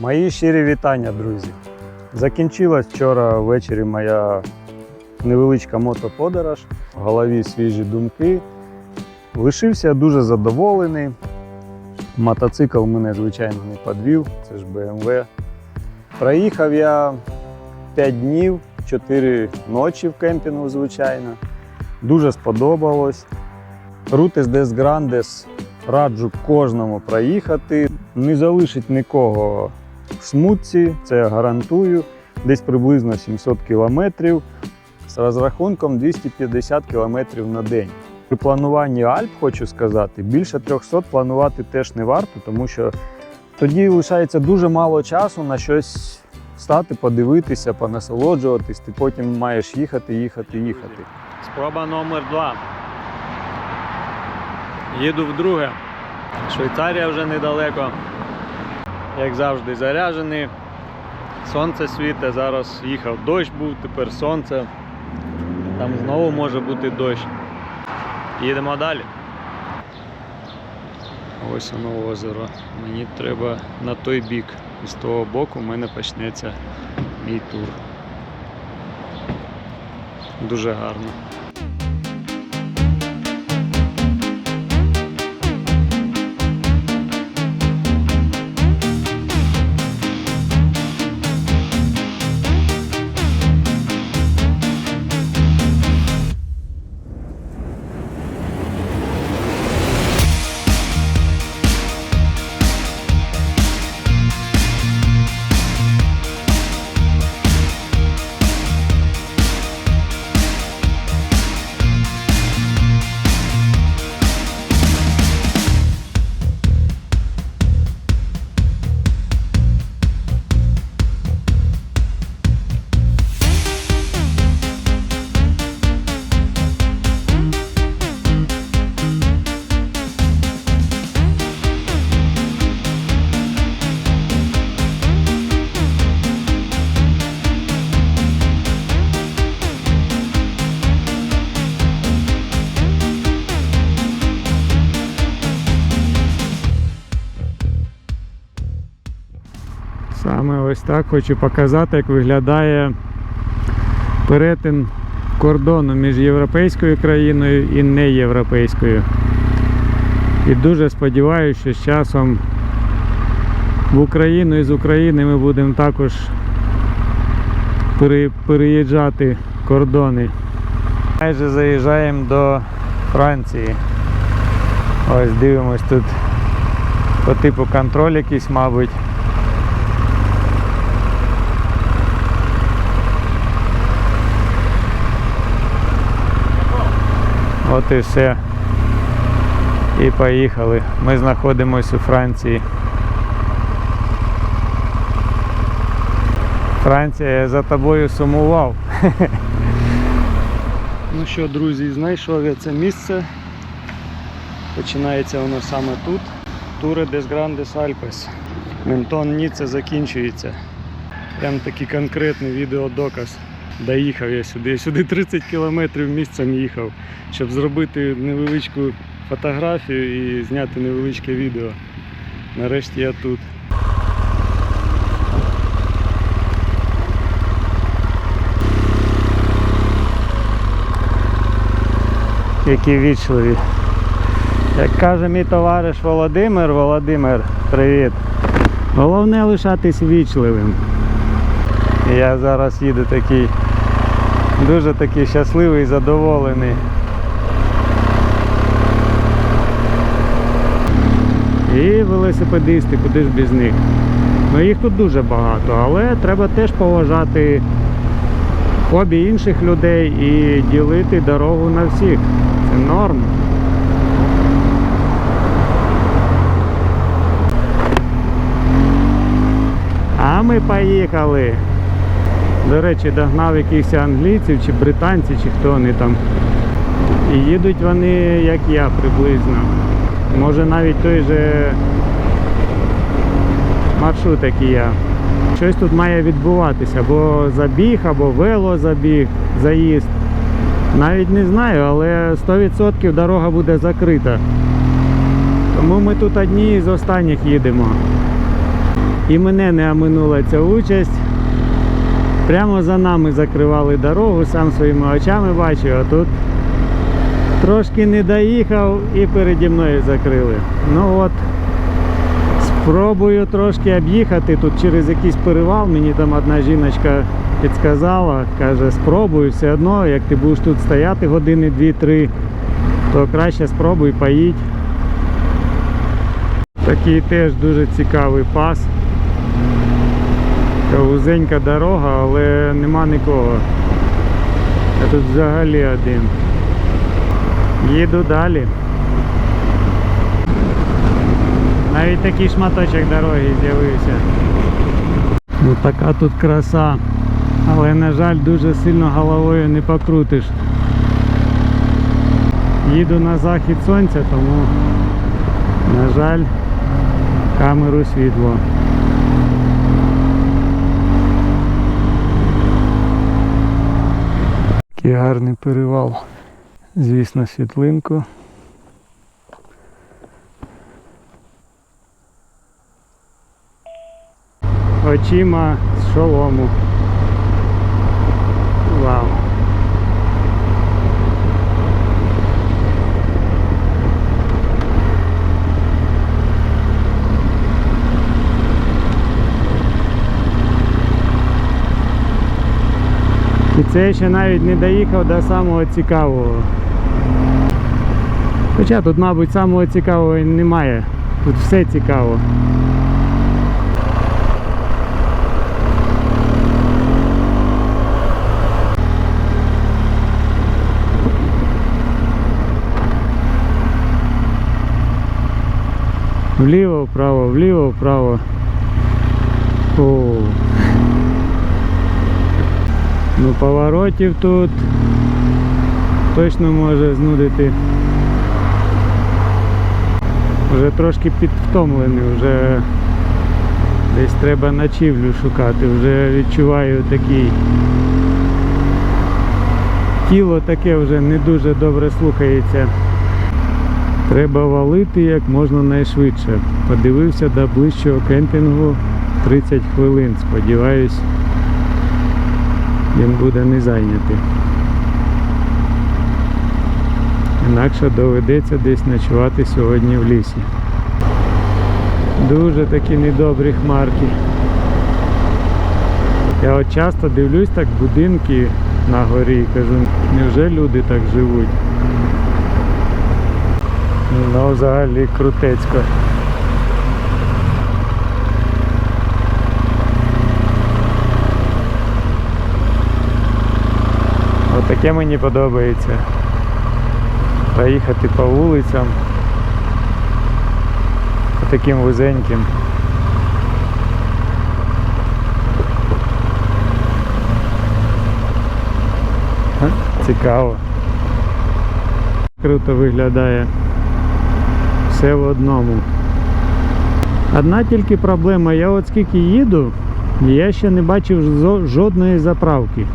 Мої щирі вітання, друзі. Закінчилась вчора ввечері моя невеличка мотоподорож, в голові свіжі думки. Лишився дуже задоволений. Мотоцикл мене, звичайно, не підвів, це ж BMW. Проїхав я 5 днів, 4 ночі в кемпінгу, звичайно. Дуже сподобалось. Рутес Дес Грандес раджу кожному проїхати. Не залишить нікого в смутці, це я гарантую. Десь приблизно 700 кілометрів з розрахунком 250 кілометрів на день. При плануванні Альп хочу сказати, більше 300 планувати теж не варто, тому що тоді лишається дуже мало часу на щось стати, подивитися, понасолоджуватись. Ти потім маєш їхати, їхати, їхати. Спроба номер два. Їду вдруге. Швейцарія вже недалеко. Як завжди, заряджений. Сонце світе, зараз їхав дощ був, тепер сонце. Там знову може бути дощ. Їдемо далі. Ось воно озеро. Мені треба на той бік. І з того боку в мене почнеться мій тур. Дуже гарно. Ось так хочу показати, як виглядає перетин кордону між європейською країною і неєвропейською. І дуже сподіваюся, що з часом в Україну і з України ми будемо також переїжджати кордони. Майже заїжджаємо до Франції. Ось дивимось тут по типу контроль якийсь, мабуть. От і все. І поїхали. Ми знаходимося у Франції. Франція, я за тобою сумував. ну що, друзі, знайшов я це місце. Починається воно саме тут. Туре des Grandes Alpes. Ментон Ніце закінчується. Прям такий конкретний відеодоказ. Доїхав я сюди. Я сюди 30 кілометрів місцем їхав, щоб зробити невеличку фотографію і зняти невеличке відео. Нарешті я тут. Які вічливі. Як каже мій товариш Володимир, Володимир, привіт. Головне лишатись вічливим. Я зараз їду такий дуже такий щасливий, задоволений. І велосипедисти, куди ж без них. Ну їх тут дуже багато, але треба теж поважати хобі інших людей і ділити дорогу на всіх. Це норм. А ми поїхали. До речі, догнав якихось англійців чи британців, чи хто вони там. І їдуть вони, як я приблизно. Може навіть той же маршрут, як і я. Щось тут має відбуватися, або забіг, або велозабіг, заїзд. Навіть не знаю, але 100% дорога буде закрита. Тому ми тут одні з останніх їдемо. І мене не оминула ця участь. Прямо за нами закривали дорогу, сам своїми очами бачив, а тут трошки не доїхав і переді мною закрили. Ну от, спробую трошки об'їхати тут через якийсь перевал. Мені там одна жіночка підказала, каже, спробуй все одно, як ти будеш тут стояти години дві-три, то краще спробуй поїдь. Такий теж дуже цікавий пас. Така вузенька дорога, але нема нікого. Я тут взагалі один. Їду далі. Навіть такий шматочок дороги з'явився. Ну така тут краса. Але на жаль дуже сильно головою не покрутиш. Їду на захід сонця, тому на жаль камеру світло. Такий гарний перевал. Звісно, світлинку. Очима з шолому. Вау. І це ще навіть не доїхав до самого цікавого. Хоча тут, мабуть, самого цікавого немає. Тут все цікаво. Вліво, вправо, вліво, вправо. О. Ну, поворотів тут точно може знудити. Вже трошки підвтомлений, вже десь треба ночівлю шукати, вже відчуваю такий. Тіло таке вже не дуже добре слухається. Треба валити як можна найшвидше. Подивився до ближчого кемпінгу 30 хвилин. Сподіваюсь, він буде не зайнятий. Інакше доведеться десь ночувати сьогодні в лісі. Дуже такі недобрі хмарки. Я от часто дивлюсь так будинки на горі і кажу, невже люди так живуть? Ну, взагалі крутецько. Отаке мені подобається. Проїхати по вулицям. По таким вузеньким. Цікаво. Круто виглядає. Все в одному. Одна тільки проблема, я от скільки їду, я ще не бачив жодної заправки.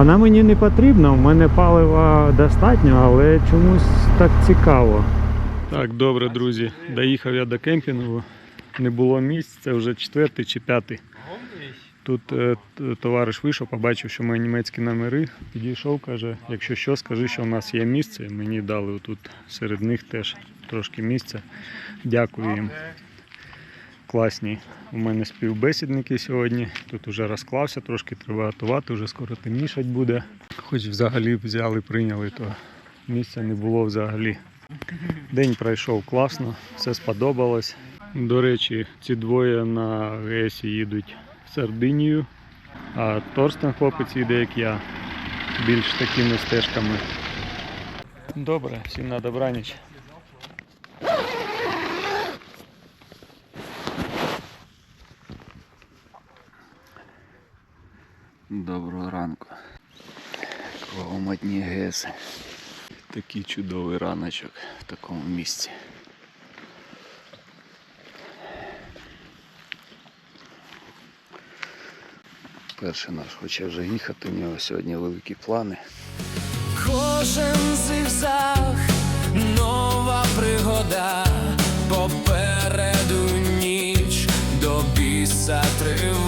Вона мені не потрібна, у мене палива достатньо, але чомусь так цікаво. Так, добре, друзі. Доїхав я до кемпінгу. Не було місць, це вже четвертий чи п'ятий. Тут е, товариш вийшов, побачив, що мої німецькі номери. Підійшов, каже, якщо що, скажи, що в нас є місце. Мені дали тут серед них теж трошки місця. Дякую їм. Класні. У мене співбесідники сьогодні. Тут вже розклався, трошки треба готувати, вже скоро темнішать буде. Хоч взагалі взяли, прийняли, то місця не було взагалі. День пройшов класно, все сподобалось. До речі, ці двоє на ГЕСі їдуть в Сардинію, а Торстен хлопець їде, як я, більш такими стежками. Добре, всім на добраніч. Доброго ранку. Клауматні геси. Такий чудовий раночок в такому місці. Перший наш хоче вже їхати, у нього сьогодні великі плани. Кожен зигзаг, нова пригода, попереду ніч до біса тривога.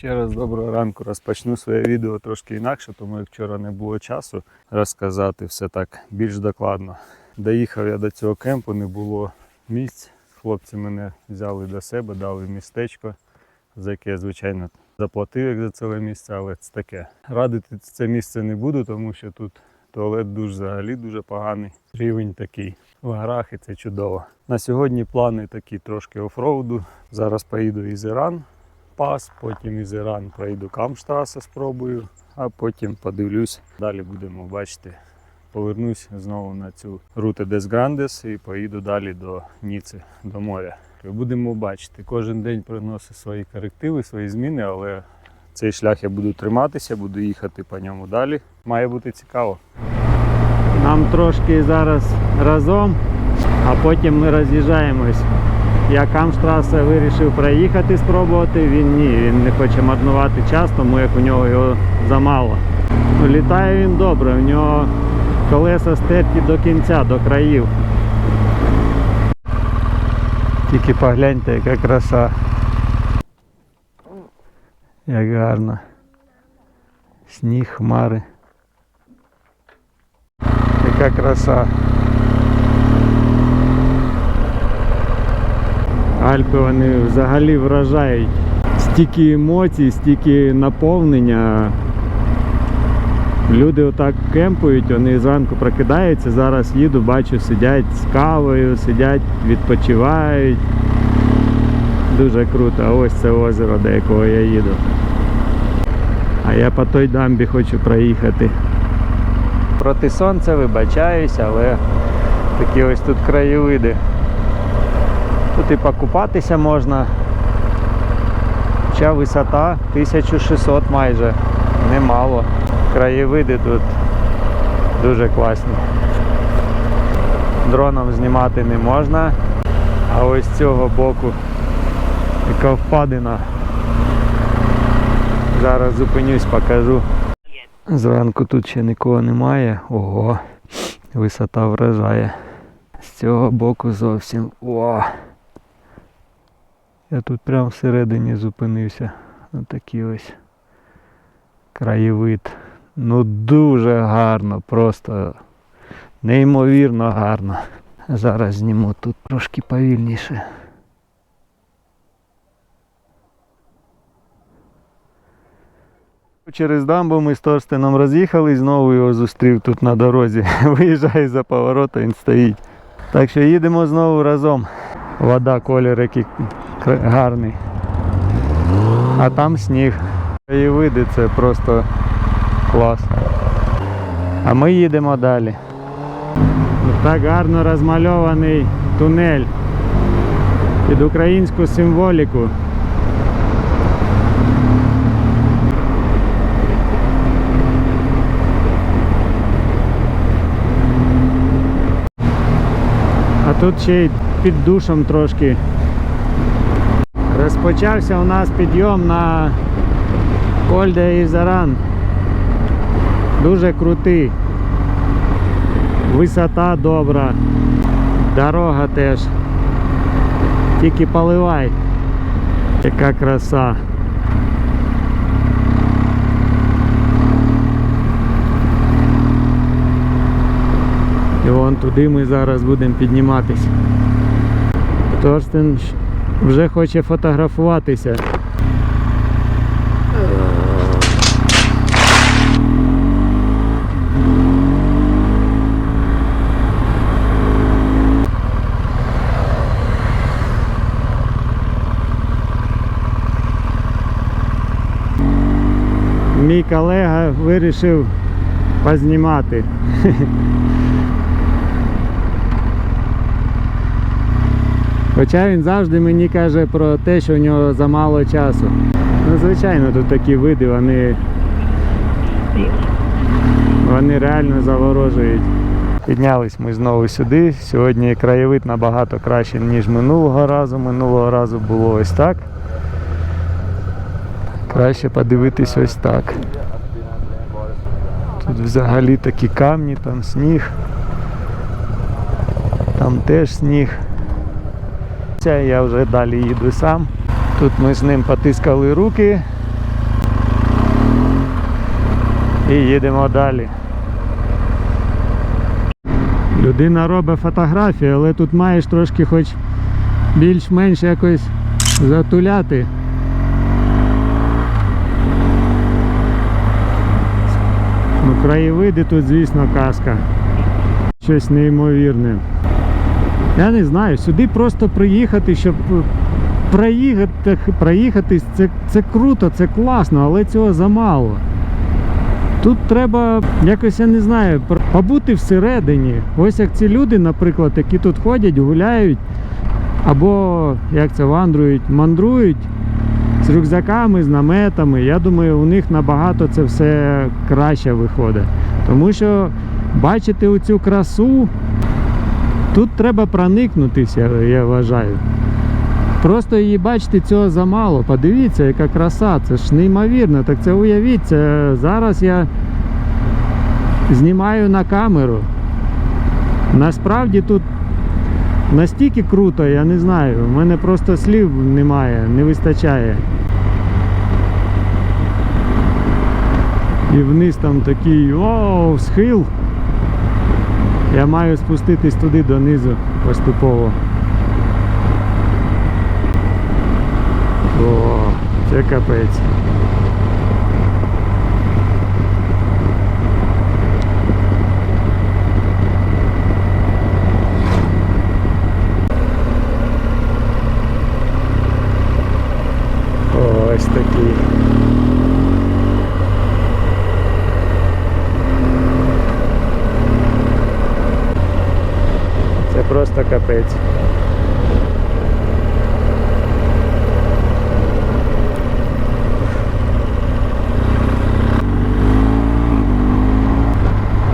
Ще раз доброго ранку. Розпочну своє відео трошки інакше, тому як вчора не було часу розказати все так більш докладно. Доїхав я до цього кемпу, не було місць. Хлопці мене взяли до себе, дали містечко, за яке звичайно, заплатив як за ціле місце, але це таке. Радити це місце не буду, тому що тут туалет дуже взагалі дуже поганий. Рівень такий в горах і це чудово. На сьогодні плани такі трошки офроуду. Зараз поїду із Іран пас, потім із Іран пройду Камштрасе, спробую, а потім подивлюсь. Далі будемо бачити. Повернусь знову на цю руту Дес Грандес і поїду далі до Ніци, до моря. Будемо бачити. Кожен день приносить свої корективи, свої зміни, але цей шлях я буду триматися, буду їхати по ньому далі. Має бути цікаво. Нам трошки зараз разом, а потім ми роз'їжджаємось. Я Камштрасе вирішив проїхати, спробувати. Він ні, він не хоче марнувати час, тому як у нього його замало. Ну, Літає він добре, у нього колеса стерті до кінця, до країв. Тільки погляньте, яка краса. Як гарно. Сніг, хмари. Яка краса. Альпи вони взагалі вражають. Стільки емоцій, стільки наповнення. Люди отак кемпують, вони зранку прокидаються, зараз їду, бачу, сидять з кавою, сидять, відпочивають. Дуже круто. Ось це озеро, до якого я їду. А я по той дамбі хочу проїхати. Проти сонця вибачаюсь, але такі ось тут краєвиди. Тут і покупатися можна. Хоча висота 1600 майже. Немало. Краєвиди тут дуже класні. Дроном знімати не можна. А ось з цього боку яка впадина. Зараз зупинюсь, покажу. Зранку тут ще нікого немає. Ого, висота вражає. З цього боку зовсім. О! Я тут прямо всередині зупинився. Отакий ось краєвид. Ну дуже гарно, просто неймовірно гарно. Зараз зніму тут трошки повільніше. Через дамбу ми з Торстеном роз'їхали, знову його зустрів тут на дорозі. Виїжджає за повороту, він стоїть. Так що їдемо знову разом. Вода, колір який гарний. А там сніг. Краєвиди це просто клас. А ми їдемо далі. Так гарно розмальований тунель під українську символіку. Тут ще й під душем трошки. Розпочався у нас підйом на Кольде і Заран. Дуже крутий. Висота добра, дорога теж. Тільки поливай. Яка краса. І вон туди ми зараз будемо підніматися. Торстен вже хоче фотографуватися. Мій колега вирішив познімати. Хоча він завжди мені каже про те, що в нього замало часу. Ну, звичайно, тут такі види, вони, вони реально заворожують. Піднялись ми знову сюди. Сьогодні краєвид набагато краще, ніж минулого разу. Минулого разу було ось так. Краще подивитись ось так. Тут взагалі такі камні, там сніг. Там теж сніг. Я вже далі їду сам. Тут ми з ним потискали руки. І їдемо далі. Людина робить фотографії, але тут маєш трошки хоч більш-менш якось затуляти. Ну, краєвиди тут, звісно, казка. Щось неймовірне. Я не знаю, сюди просто приїхати, щоб е, проїхати, проїхатись, це, це круто, це класно, але цього замало. Тут треба якось, я не знаю, побути всередині. Ось як ці люди, наприклад, які тут ходять, гуляють, або як це вандрують, мандрують з рюкзаками, з наметами. Я думаю, у них набагато це все краще виходить. Тому що бачити оцю красу, тут треба проникнутися, я вважаю. Просто її бачити цього замало. Подивіться, яка краса, це ж неймовірно. Так це уявіть, це зараз я знімаю на камеру. Насправді тут настільки круто, я не знаю. У мене просто слів немає, не вистачає. І вниз там такий оу, схил. Я маю спуститись туди донизу поступово. О, це капець. Ось такий. Це просто капець.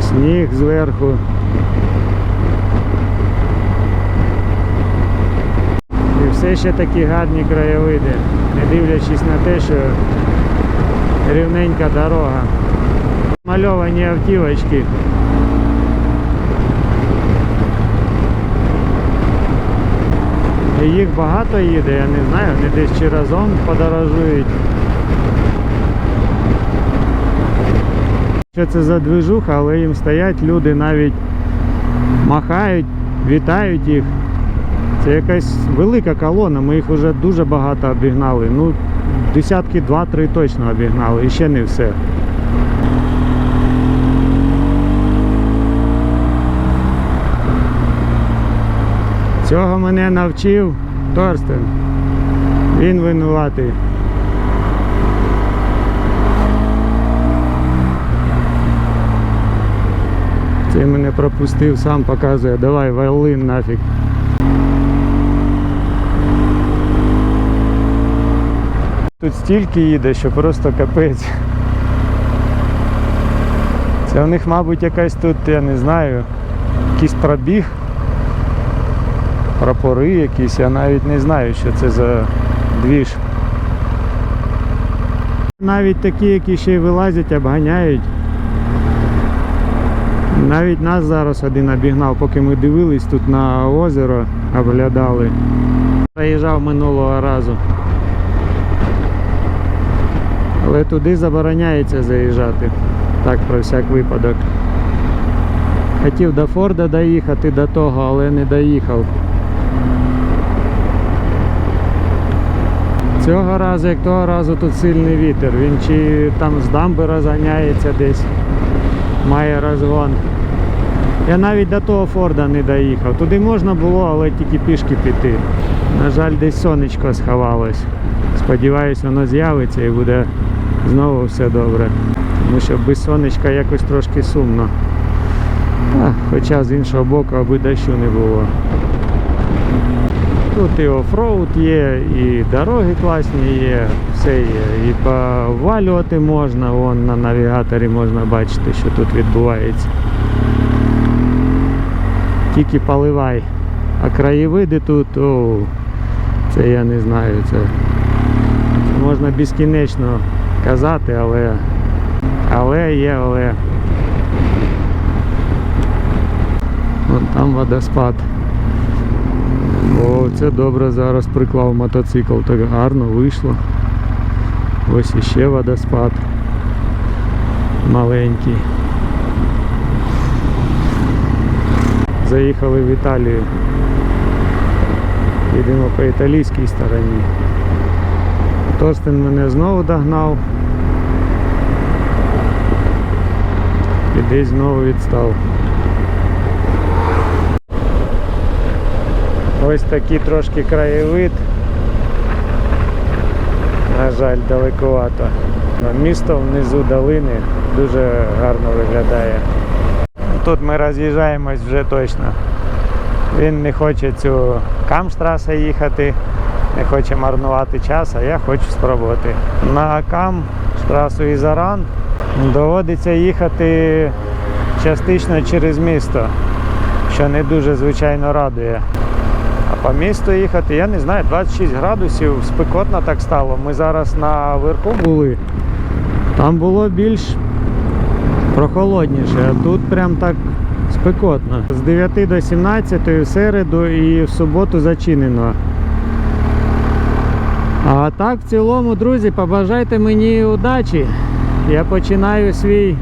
Сніг зверху. І все ще такі гарні краєвиди, не дивлячись на те, що рівненька дорога. Мальовані автівочки. Їх багато їде, я не знаю, вони десь чи разом подорожують. Що це за движуха, але їм стоять люди навіть махають, вітають їх. Це якась велика колона, ми їх вже дуже багато обігнали. Ну, десятки два-три точно обігнали, і ще не все. Цього мене навчив Торстен. Він винуватий. Цей мене пропустив, сам показує, давай валин нафіг. Тут стільки їде, що просто капець. Це у них, мабуть, якась тут, я не знаю, якийсь пробіг, прапори якісь, я навіть не знаю, що це за двіж. Навіть такі, які ще й вилазять, обганяють. Навіть нас зараз один обігнав, поки ми дивились тут на озеро, оглядали. Заїжджав минулого разу. Але туди забороняється заїжджати. Так, про всяк випадок. Хотів до Форда доїхати до того, але не доїхав. Цього разу, як того разу, тут сильний вітер. Він чи там з дамби розганяється десь, має розгон. Я навіть до того Форда не доїхав. Туди можна було, але тільки пішки піти. На жаль, десь сонечко сховалось. Сподіваюсь, воно з'явиться і буде знову все добре. Тому що без сонечка якось трошки сумно. Та, хоча з іншого боку, аби дощу не було. Тут і офроуд є, і дороги класні є, все є. І повалювати можна, вон на навігаторі можна бачити, що тут відбувається. Тільки поливай. А краєвиди тут, о, це я не знаю, це, можна безкінечно казати, але, але є, але. Вон там водоспад. О, це добре зараз приклав мотоцикл, так гарно вийшло. Ось іще водоспад. Маленький. Заїхали в Італію. Їдемо по італійській стороні. Торстен мене знову догнав. І десь знову відстав. Ось такий трошки краєвид. На жаль, далекувато. Місто внизу долини дуже гарно виглядає. Тут ми роз'їжджаємось вже точно. Він не хоче цю Камштрасе їхати, не хоче марнувати час, а я хочу спробувати. На Камштрасу і Заран доводиться їхати частично через місто, що не дуже звичайно радує. По місту їхати, я не знаю, 26 градусів, спекотно так стало. Ми зараз на верху були. Там було більш прохолодніше, а тут прям так спекотно. З 9 до 17 в середу і в суботу зачинено. А так, в цілому, друзі, побажайте мені удачі. Я починаю свій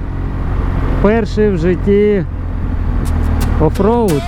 перший в житті офроуд.